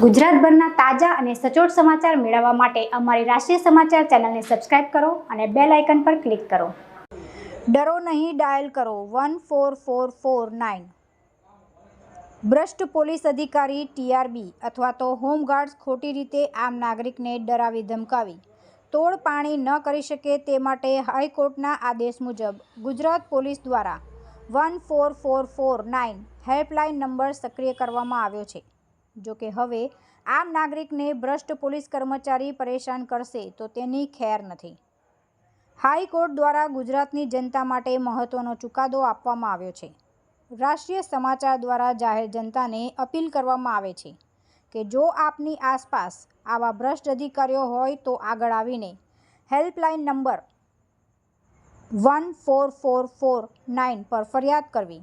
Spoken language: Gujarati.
ગુજરાતભરના તાજા અને સચોટ સમાચાર મેળવવા માટે અમારી રાષ્ટ્રીય સમાચાર ચેનલને સબસ્ક્રાઇબ કરો અને બેલ આઇકન પર ક્લિક કરો. ડરો નહીં, ડાયલ કરો. One four four four nine. ભ્રષ્ટ પોલીસ અધિકારી ટીઆરબી અથવા તો હોમગાર્ડ્સ ખોટી રીતે આમ નાગરિકને ડરાવી ધમકાવી. તોડ પાણી ન કરી શકે તે માટે હાઈકોર્ટના આદેશ મુજબ ગુજરાત પોલીસ દ્વારા one four four four nine helpline number સક્રિય કરવામાં આવ્યો છે. જો કે હવે આમ નાગરિકને ભ્રષ્ટ પોલીસ કર્મચારી પરેશાન કરશે તો તેની ખેર નથી. હાઈકોર્ટ દ્વારા ગુજરાતની જનતા માટે મહત્વનો ચુકાદો આપવામાં આવ્યો છે. રાષ્ટ્રીય સમાચાર દ્વારા જાહેર જનતાને અપીલ કરવામાં આવે છે કે જો આપની આસપાસ આવા ભ્રષ્ટ અધિકારીઓ હોય તો આગળ આવીને helpline number one four four four nine પર ફરિયાદ કરવી.